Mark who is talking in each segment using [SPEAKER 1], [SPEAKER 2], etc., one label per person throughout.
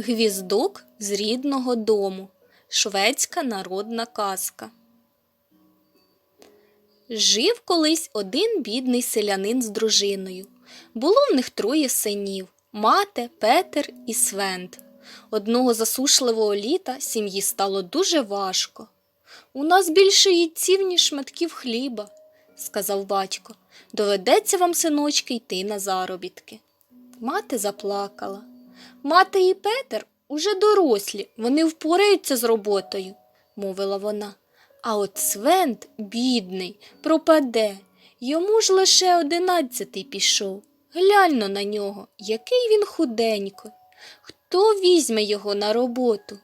[SPEAKER 1] Гвіздок з рідного дому. Шведська народна казка. Жив колись один бідний селянин з дружиною. Було в них троє синів мати, Петер і Свент. Одного засушливого літа сім'ї стало дуже важко. У нас більше їдців, ніж шматків хліба, сказав батько. Доведеться вам, синочки, йти на заробітки. Мати заплакала. Мати і Петер уже дорослі, вони впораються з роботою, мовила вона. А от Свент, бідний, пропаде. Йому ж лише одинадцятий пішов. Гляньно на нього, який він худенько. Хто візьме його на роботу?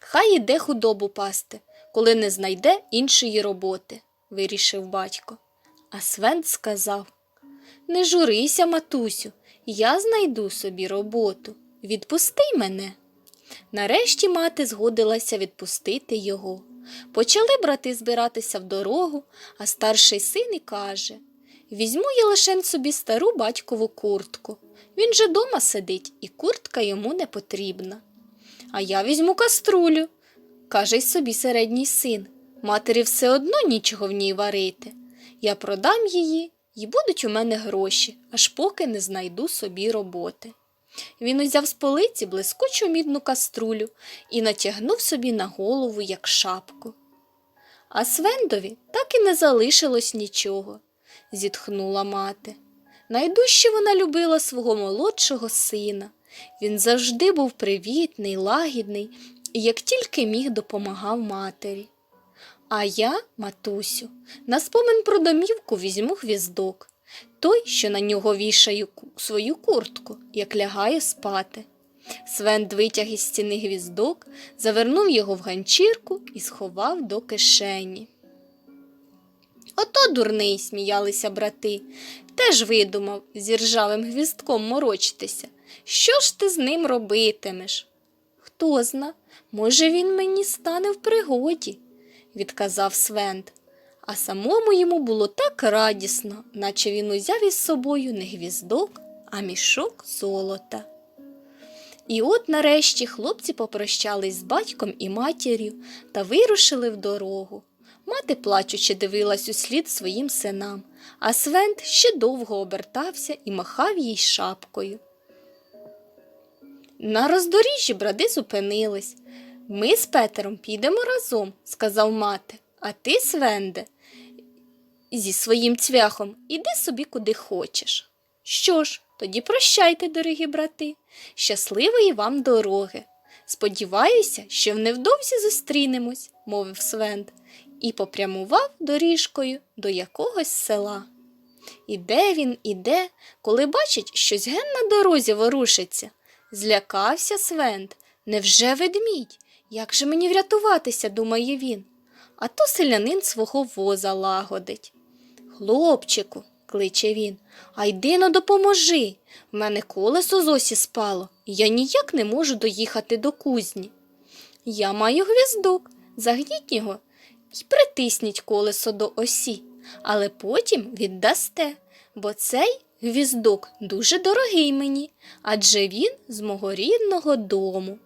[SPEAKER 1] Хай іде худобу пасти, коли не знайде іншої роботи, вирішив батько. А Свент сказав Не журися, матусю, я знайду собі роботу. Відпусти мене. Нарешті мати згодилася відпустити його. Почали брати збиратися в дорогу, а старший син і каже Візьму я лишень собі стару батькову куртку. Він же дома сидить, і куртка йому не потрібна. А я візьму каструлю, каже й собі середній син. Матері все одно нічого в ній варити. Я продам її, і будуть у мене гроші, аж поки не знайду собі роботи. Він узяв з полиці блискучу мідну каструлю і натягнув собі на голову, як шапку. А Свендові так і не залишилось нічого, зітхнула мати. Найдужче вона любила свого молодшого сина. Він завжди був привітний, лагідний і як тільки міг допомагав матері. А я, матусю, на спомин про домівку візьму гвіздок, той, що на нього вішаю свою куртку, як лягає спати. Свент витяг із стіни гвіздок, завернув його в ганчірку і сховав до кишені. Ото дурний, сміялися брати. Теж видумав зі ржавим гвіздком морочитися. Що ж ти з ним робитимеш? Хто зна, може, він мені стане в пригоді, відказав Свент. А самому йому було так радісно, наче він узяв із собою не гвіздок, а мішок золота. І от нарешті хлопці попрощались з батьком і матір'ю та вирушили в дорогу. Мати плачучи дивилась услід своїм синам, а Свент ще довго обертався і махав їй шапкою. На роздоріжжі бради зупинились. Ми з Петером підемо разом, сказав мати, а ти, Свенде, зі своїм цвяхом іди собі куди хочеш. Що ж, тоді прощайте, дорогі брати, щасливої вам дороги. Сподіваюся, що невдовзі зустрінемось, мовив Свент, і попрямував доріжкою до якогось села. Іде він, іде, коли бачить, щось ген на дорозі ворушиться. Злякався Свент. Невже ведмідь? Як же мені врятуватися, думає він. А то селянин свого воза лагодить. Хлопчику, кличе він, а йди допоможи. В мене колесо з осі спало, і я ніяк не можу доїхати до кузні. Я маю гвіздок, загніть його і притисніть колесо до осі, але потім віддасте, бо цей гвіздок дуже дорогий мені, адже він з мого рідного дому.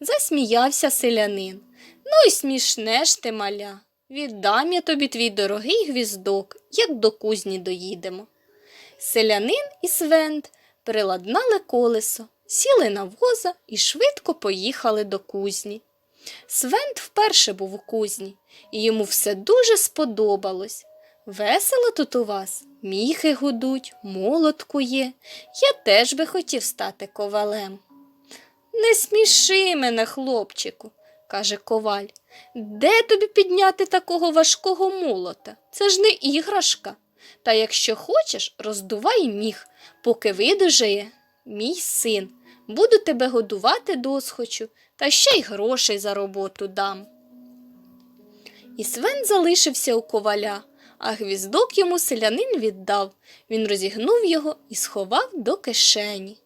[SPEAKER 1] Засміявся селянин. Ну й смішне ж ти, маля. Віддам я тобі твій дорогий гвіздок, як до кузні доїдемо. Селянин і Свент приладнали колесо, сіли на воза і швидко поїхали до кузні. Свент вперше був у кузні, і йому все дуже сподобалось. Весело тут у вас, міхи гудуть, молот кує. Я теж би хотів стати ковалем. Не сміши мене, хлопчику, каже коваль. Де тобі підняти такого важкого молота? Це ж не іграшка. Та якщо хочеш, роздувай міх, поки видужає мій син. Буду тебе годувати досхочу, та ще й грошей за роботу дам. І Свен залишився у коваля, а гвіздок йому селянин віддав. Він розігнув його і сховав до кишені.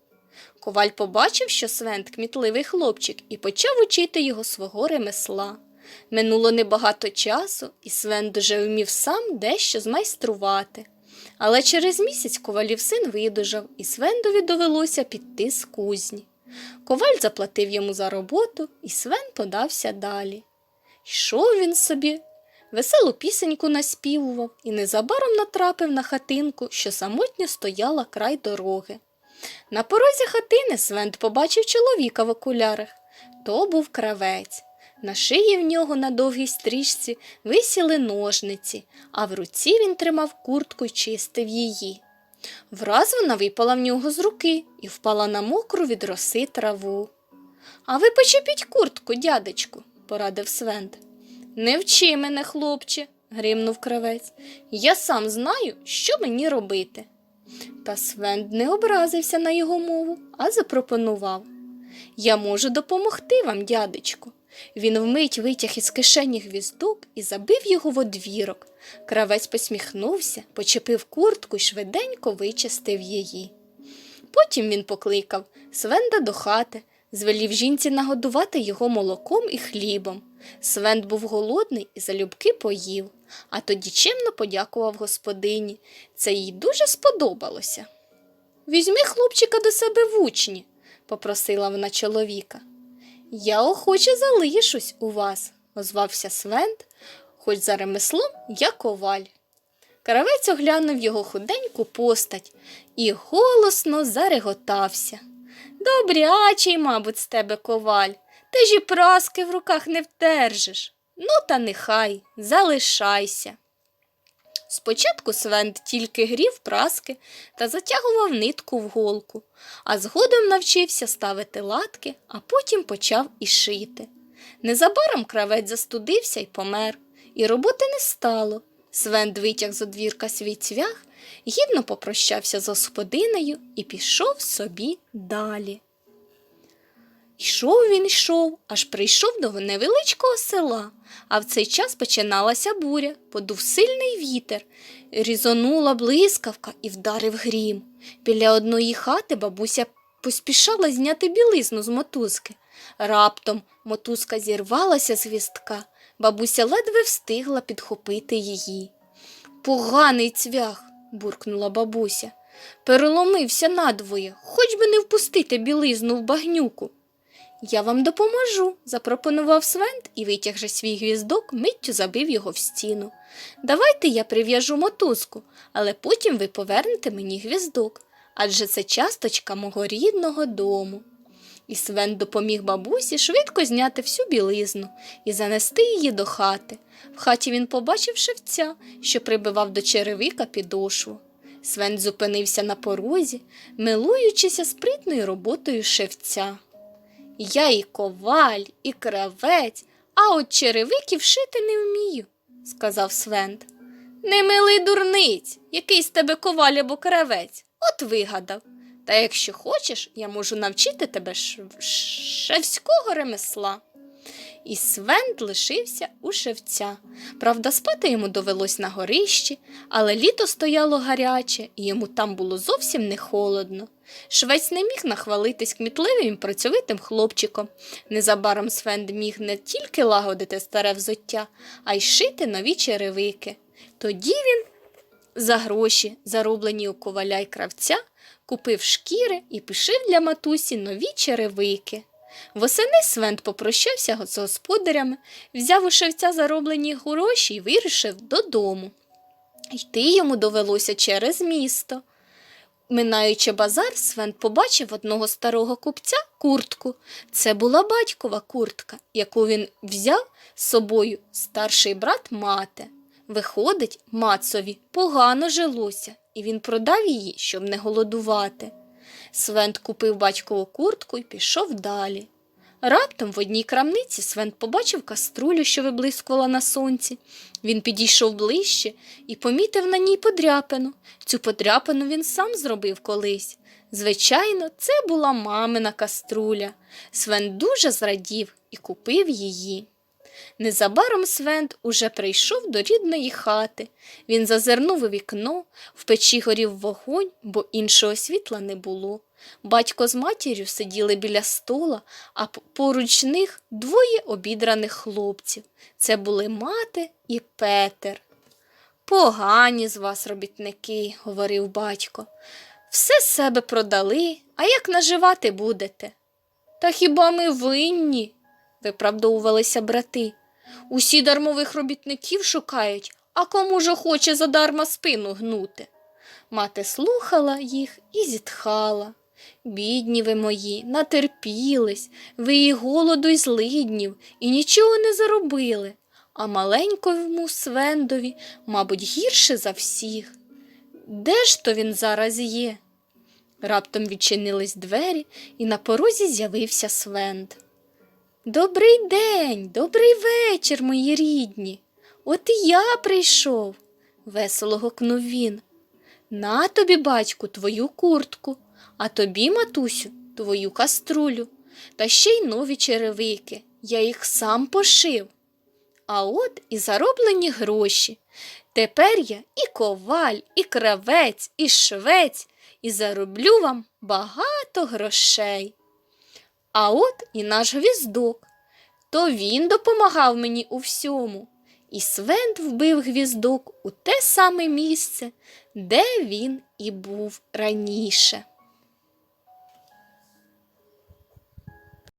[SPEAKER 1] Коваль побачив, що Свент кмітливий хлопчик, і почав учити його свого ремесла. Минуло небагато часу, і Свен дуже вмів сам дещо змайструвати. Але через місяць ковалів син видужав, і Свендові довелося піти з кузні. Коваль заплатив йому за роботу, і Свен подався далі. Йшов він собі, веселу пісеньку наспівував і незабаром натрапив на хатинку, що самотньо стояла край дороги. На порозі хатини Свент побачив чоловіка в окулярах. То був кравець. На шиї в нього на довгій стрічці висіли ножниці, а в руці він тримав куртку й чистив її. Враз вона випала в нього з руки і впала на мокру від роси траву. А ви почепіть куртку, дядечку, порадив Свент. Не вчи мене, хлопче, гримнув кравець. Я сам знаю, що мені робити. Та Свент не образився на його мову, а запропонував. Я можу допомогти вам, дядечку. Він вмить витяг із кишені гвіздок і забив його в одвірок. Кравець посміхнувся, почепив куртку і швиденько вичистив її. Потім він покликав Свенда до хати, звелів жінці нагодувати його молоком і хлібом. Свенд був голодний і залюбки поїв, а тоді чимно подякував господині. Це їй дуже сподобалося. Візьми хлопчика до себе в учні, попросила вона чоловіка. Я охоче залишусь у вас, озвався Свент, хоч за ремеслом я коваль. Кравець оглянув його худеньку постать і голосно зареготався. Добрячий, мабуть, з тебе коваль, ти ж і праски в руках не вдержиш. Ну, та нехай, залишайся. Спочатку Свент тільки грів праски та затягував нитку в голку, а згодом навчився ставити латки, а потім почав і шити. Незабаром кравець застудився і помер, і роботи не стало. Свент витяг з одвірка свій цвях, гідно попрощався з господинею і пішов собі далі. Йшов він йшов, аж прийшов до невеличкого села, а в цей час починалася буря, подув сильний вітер, різонула блискавка і вдарив грім. Біля одної хати бабуся поспішала зняти білизну з мотузки. Раптом мотузка зірвалася з гвістка, бабуся ледве встигла підхопити її. Поганий цвях, буркнула бабуся. Переломився надвоє, хоч би не впустити білизну в багнюку. Я вам допоможу, запропонував Свент і, витягши свій гвіздок, миттю забив його в стіну. Давайте я прив'яжу мотузку, але потім ви повернете мені гвіздок, адже це часточка мого рідного дому. І Свен допоміг бабусі швидко зняти всю білизну і занести її до хати. В хаті він побачив шевця, що прибивав до черевика підошву. Свен зупинився на порозі, милуючися спритною роботою шевця. Я і коваль, і кравець, а от черевиків шити не вмію, сказав Свент. Не милий дурниць, який з тебе коваль або кравець, от вигадав. Та якщо хочеш, я можу навчити тебе шевського ремесла. І Свент лишився у шевця. Правда, спати йому довелось на горищі, але літо стояло гаряче, і йому там було зовсім не холодно. Швець не міг нахвалитись кмітливим і працьовитим хлопчиком. Незабаром Свент міг не тільки лагодити старе взуття, а й шити нові черевики. Тоді він за гроші, зароблені у коваля й кравця, купив шкіри і пишив для матусі нові черевики. Восени Свент попрощався з господарями, взяв у шевця зароблені гроші і вирішив додому. Йти йому довелося через місто. Минаючи базар, Свент побачив одного старого купця куртку. Це була батькова куртка, яку він взяв з собою старший брат мати. Виходить, мацові погано жилося, і він продав її, щоб не голодувати. Свент купив батькову куртку і пішов далі. Раптом в одній крамниці Свент побачив каструлю, що виблискувала на сонці. Він підійшов ближче і помітив на ній подряпину. Цю подряпину він сам зробив колись. Звичайно, це була мамина каструля. Свент дуже зрадів і купив її. Незабаром Свент уже прийшов до рідної хати. Він зазирнув у вікно, в печі горів вогонь, бо іншого світла не було. Батько з матір'ю сиділи біля стола, а поруч них двоє обідраних хлопців. Це були мати і Петер. Погані з вас робітники, говорив батько. Все себе продали, а як наживати будете? Та хіба ми винні? Виправдовувалися брати. Усі дармових робітників шукають, а кому ж охоче задарма спину гнути. Мати слухала їх і зітхала. Бідні ви мої, натерпілись, ви і голоду, й злиднів, і нічого не заробили, а маленькому Свендові, мабуть, гірше за всіх. Де ж то він зараз є? Раптом відчинились двері, і на порозі з'явився Свенд. Добрий день, добрий вечір, мої рідні. От і я прийшов, весело гукнув він. На тобі, батьку, твою куртку, а тобі, матусю, твою каструлю, та ще й нові черевики. Я їх сам пошив. А от і зароблені гроші. Тепер я і коваль, і кравець, і швець, і зароблю вам багато грошей. А от і наш гвіздок. То він допомагав мені у всьому. І Свент вбив гвіздок у те саме місце, де він і був раніше.